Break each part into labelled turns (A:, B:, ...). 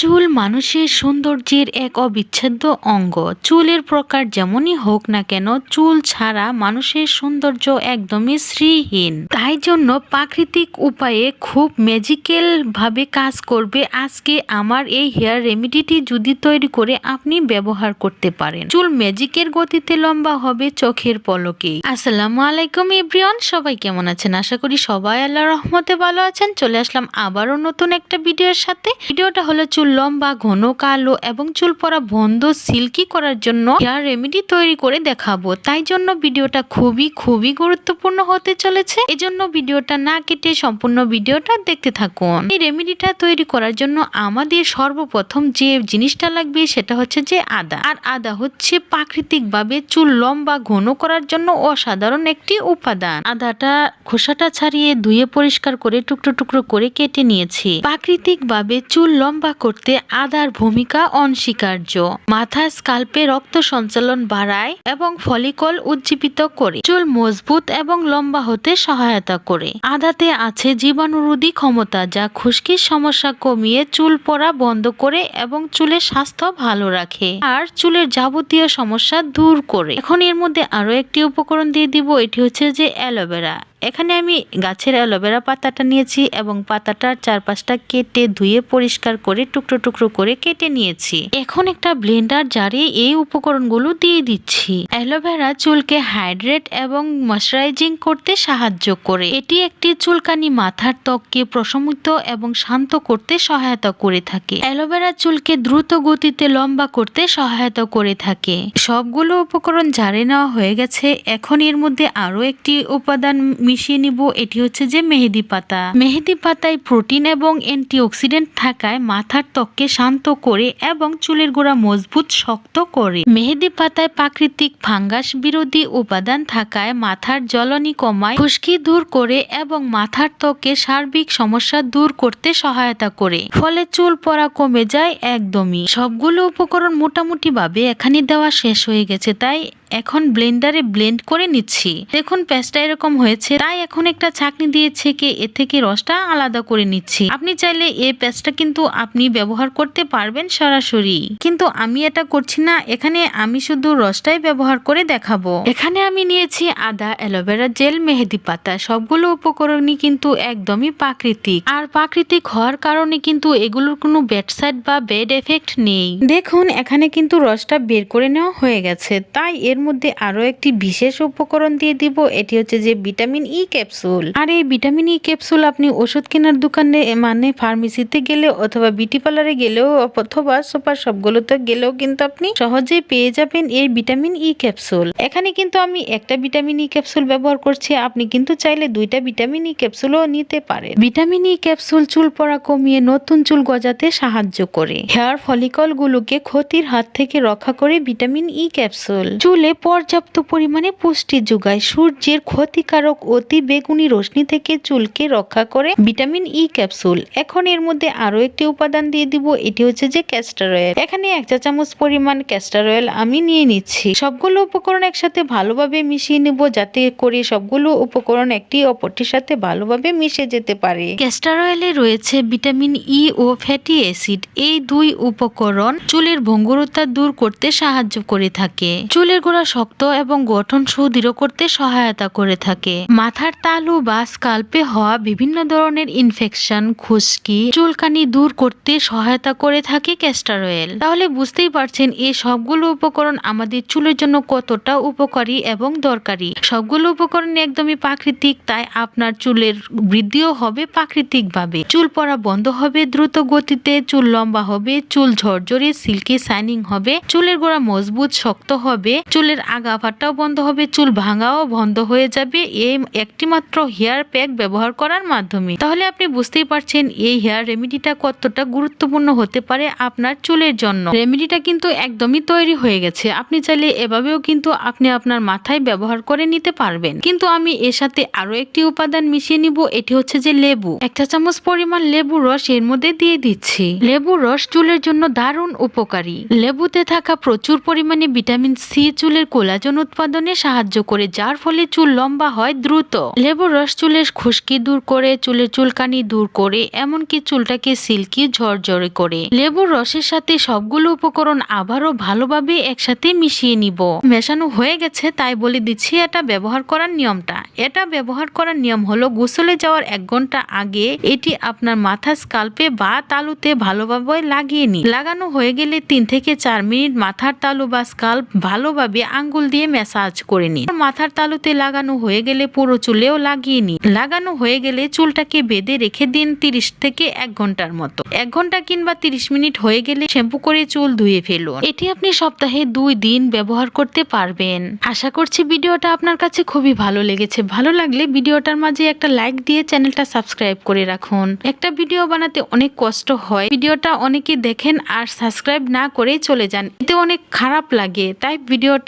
A: চুল মানুষের সৌন্দর্যের এক অবিচ্ছেদ্য অঙ্গ। চুলের প্রকার যেমনই হোক না কেন, চুল ছাড়া মানুষের সৌন্দর্য একদমই শ্রীহীন। তাই জন্য প্রাকৃতিক উপায়ে খুব ম্যাজিক্যাল ভাবে কাজ করবে আজকে আমার এই হেয়ার রেমিডিটি যদি তৈরি করে আপনি ব্যবহার করতে পারেন। চুল ম্যাজিকের গতিতে লম্বা হবে চোখের পলকেই আসসালামু আলাইকুম এভরিওয়ান, সবাই কেমন আছেন? আশা করি সবাই আল্লাহ রহমতে ভালো আছেন। চলে আসলাম আবারও নতুন একটা ভিডিওর সাথে। ভিডিওটা হলো চুল লম্বা, ঘন, কালো এবং চুল পরা বন্ধ সিল্কি করার জন্য হেয়ার রেমেডি তৈরি করে দেখাবো। তাই জন্য ভিডিওটা খুবই খুবই গুরুত্বপূর্ণ হতে চলেছে। এজন্য ভিডিওটা না কেটে সম্পূর্ণ ভিডিওটা দেখতে থাকুন। এই রেমেডিটা তৈরি করার জন্য আমাদের সর্বপ্রথম যে জিনিসটা লাগবে সেটা হচ্ছে যে আদা। আর আদা হচ্ছে প্রাকৃতিক ভাবে চুল লম্বা, ঘন করার জন্য অসাধারণ একটি উপাদান। আদাটা, খোসাটা ছাড়িয়ে ধুয়ে পরিষ্কার করে টুকরো টুকরো করে কেটে নিয়েছি। প্রাকৃতিক ভাবে চুল লম্বা করতে আদার ভূমিকা অনস্বীকার্য। মাথা, স্কাল্পে রক্ত সঞ্চালন বাড়ায় এবং ফলিকল উজ্জীবিত করে। চুল মজবুত এবং লম্বা হতে সহায়তা করে। আদাতে আছে জীবাণুরোধী ক্ষমতা যা খুশকির সমস্যা কমিয়ে চুল পড়া বন্ধ করে এবং চুলের স্বাস্থ্য ভালো রাখে। আর চুলের যাবতীয় সমস্যা দূর করে। এখন এর মধ্যে আরও একটি উপকরণ দিয়ে দিব, এটি হচ্ছে যে অ্যালোভেরা। এখানে আমি গাছের অ্যালোভেরা পাতাটা নিয়েছি এবং পাতাটার চারপাশটা কেটে ধুয়ে পরিষ্কার করে টুকরো টুকরো করে কেটে নিয়েছি। এখন একটা ব্লেন্ডার জারে এই উপকরণগুলো দিয়ে দিচ্ছি। অ্যালোভেরা চুলকে হাইড্রেট এবং ময়শ্চারাইজিং করতে সাহায্য করে। এটি একটি চুলকানি মাথার ত্বককে প্রশমিত এবং শান্ত করতে সহায়তা করে থাকে। অ্যালোভেরা চুলকে দ্রুত গতিতে লম্বা করতে সহায়তা করে থাকে। সবগুলো উপকরণ জারে নেওয়া হয়ে গেছে। এখন এর মধ্যে আরও একটি উপাদান মিশিয়ে নিব, এটি হচ্ছে যে মেহেদি পাতা। মেহেদি পাতায় প্রোটিন এবং অ্যান্টিঅক্সিডেন্ট থাকায় মাথার ত্বককে শান্ত করে এবং চুলের গোড়া মজবুত, শক্ত করে। মেহেদি পাতায় প্রাকৃতিক ফাঙ্গাস বিরোধী উপাদান থাকায় মাথার জ্বলনি কমায়, খুশকি দূর করে এবং মাথার ত্বকে সার্বিক সমস্যা দূর করতে সহায়তা করে। ফলে চুল পড়া কমে যায় একদমই। সবগুলো উপকরণ মোটামুটি ভাবে এখানে দেওয়া শেষ হয়ে গেছে, তাই এখন ব্লেন্ডারে ব্লেন্ড করে নিচ্ছি। দেখুন পেস্টটা এরকম হয়েছে। তাই এখন একটা ছাকনি দিয়ে ছেঁকে এ থেকে রসটা আলাদা করে নিচ্ছি। আপনি চাইলে এই পেস্টটা কিন্তু আপনি ব্যবহার করতে পারবেন সরাসরি। কিন্তু আমি এটা করছি না। এখানে আমি শুধু রসটাই ব্যবহার করে দেখাবো। এখানে আমি নিয়েছি আদা অ্যালোভেরা জেল, মেহেদি পাতা। সবগুলো উপকরণই কিন্তু একদমই প্রাকৃতিক। আর প্রাকৃতিক হওয়ার কারণে কিন্তু এগুলোর কোনো ব্যাড সাইড বা ব্যাড এফেক্ট নেই। দেখুন, এখানে কিন্তু রসটা বের করে নেওয়া হয়ে গেছে। তাই এর মধ্যে আরও একটি বিশেষ উপকরণ দিয়ে দিব, এটি হচ্ছে যে ভিটামিন ই ক্যাপসুল। আর এই ভিটামিন ই ক্যাপসুল আপনি ওষুধ কেনার দোকানে মানে ফার্মেসিতে গেলে অথবা বিউটি পার্লারে গেলেও অথবা সুপার শপগুলোতে গেলেও কিন্তু আপনি সহজে পেয়ে যাবেন এই ভিটামিন ই ক্যাপসুল। এখানে কিন্তু আমি একটা ভিটামিন ই ক্যাপসুল ব্যবহার করছি, আপনি কিন্তু চাইলে দুইটা ভিটামিন ই ক্যাপসুলও নিতে পারেন। ভিটামিন ই ক্যাপসুল চুল পড়া কমিয়ে নতুন চুল গজাতে সাহায্য করে। হেয়ার ফলিকল গুলোকে ক্ষতির হাত থেকে রক্ষা করে ভিটামিন ই ক্যাপসুল। চুলে পর্যাপ্ত পরিমাণে পুষ্টি যোগায়। সূর্যের ক্ষতিকারক অতি বেগুনি রশ্মি থেকে চুলকে রক্ষা করে ভিটামিন ই ক্যাপসুল। এখন এর মধ্যে আরও একটি উপাদান দিয়ে দিব, এটি হচ্ছে যে ক্যাস্টার অয়েল এখানে এক চা চামচ পরিমাণ ক্যাস্টার অয়েল আমি নিয়ে নিচ্ছি। সবগুলো উপকরণ একসাথে ভালোভাবে মিশিয়ে নেব যাতে করে সবগুলো উপকরণ একটি অপরটির সাথে ভালোভাবে মিশে যেতে পারে। ক্যাস্টার অয়েলে রয়েছে ভিটামিন ই ও ফ্যাটি অ্যাসিড এই দুই উপকরণ চুলের ভঙ্গুরতা দূর করতে সাহায্য করে থাকে। চুলের গোড়া শক্ত এবং গঠন সুদৃঢ় করতে সহায়তা করে থাকে। মাথার তালু বা স্কাল্পে হওয়া বিভিন্ন ধরনের ইনফেকশন খুশকি, চুলকানি দূর করতে সহায়তা করে থাকে ক্যাস্টার অয়েল তাহলে বুঝতেই পারছেন এই সবগুলো উপকরণ আমাদের চুলের জন্য কতটা উপকারী এবং দরকারি। সবগুলো উপকরণ একদমই প্রাকৃতিক, তাই আপনার চুলের বৃদ্ধিও হবে প্রাকৃতিক ভাবে চুল পড়া বন্ধ হবে দ্রুত গতিতে, চুল লম্বা হবে, চুল ঝরঝরে সিল্কি সাইনিং হবে, চুলের গোড়া মজবুত, শক্ত হবে, চুলের আগা ফাটাও বন্ধ হবে, চুল ভাঙাও বন্ধ হয়ে যাবে। এই একটি মাত্র হেয়ার প্যাক ব্যবহার করার মাধ্যমে। তাহলে আপনি বুঝতেই পারছেন এই হেয়ার রেমেডিটা কতটা গুরুত্বপূর্ণ হতে পারে আপনার চুলের জন্য। রেমেডিটা কিন্তু একদমই তৈরি হয়ে গেছে। আপনি চাইলে এভাবেও কিন্তু আপনি আপনার মাথায় ব্যবহার করে নিতে পারবেন। কিন্তু আমি এর সাথে আরও একটি উপাদান মিশিয়ে নিব, এটি হচ্ছে যে লেবু। একটা চামচ পরিমাণ লেবু রস এর মধ্যে দিয়ে দিচ্ছি। লেবু রস চুলের জন্য দারুণ উপকারী। লেবুতে থাকা প্রচুর পরিমাণে ভিটামিন সি চুলের চুলের কোলাজন উৎপাদনে সাহায্য করে, যার ফলে চুল লম্বা হয় দ্রুত। লেবুর রস চুলের খুশকি দূর করে, চুলের চুলকানি দূর করে, এমনকি চুলটাকে সিল্কি ঝরঝরে করে। লেবুর রসের সাথে সবগুলো উপকরণ আবারও ভালোভাবে একসাথে মিশিয়ে নিব। মেশানো হয়ে গেছে, তাই বলে দিচ্ছি, এটা ব্যবহার করার নিয়মটা। এটা ব্যবহার করার নিয়ম হলো, গোসলে যাওয়ার এক ঘণ্টা আগে এটি আপনার মাথা স্কাল্পে বা তালুতে ভালোভাবে লাগিয়ে নিন। লাগানো হয়ে গেলে তিন থেকে চার মিনিট মাথার তালু বা স্কাল্প ভালোভাবে আঙ্গুল দিয়ে ম্যাসাজ করে নিন। মাথার তালুতে লাগানো হয়ে গেলে পুরো চুলেও লাগিয়ে নিন। লাগানো হয়ে গেলে চুলটাকে বেঁধে রেখে দিন তিরিশ থেকে এক ঘণ্টার মতো। এক ঘণ্টা কিংবা তিরিশ মিনিট হয়ে গেলে শ্যাম্পু করে চুল ধুয়ে ফেলুন। এটি আপনি সপ্তাহে দুই দিন ব্যবহার করতে পারবেন। আশা করছি ভিডিওটা আপনার কাছে খুবই ভালো লেগেছে। ভালো লাগলে ভিডিওটার মাঝে একটা লাইক দিয়ে চ্যানেলটা সাবস্ক্রাইব করে রাখুন। একটা ভিডিও বানাতে অনেক কষ্ট হয়। ভিডিওটা অনেকে দেখেন আর সাবস্ক্রাইব না করে চলে যান। এতে অনেক খারাপ লাগে। তাই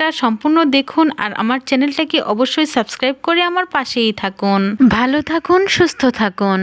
A: ভিডিওটা সম্পূর্ণ দেখুন আর আমার চ্যানেলটাকে অবশ্যই সাবস্ক্রাইব করে আমার পাশেই থাকুন। ভালো থাকুন, সুস্থ থাকুন।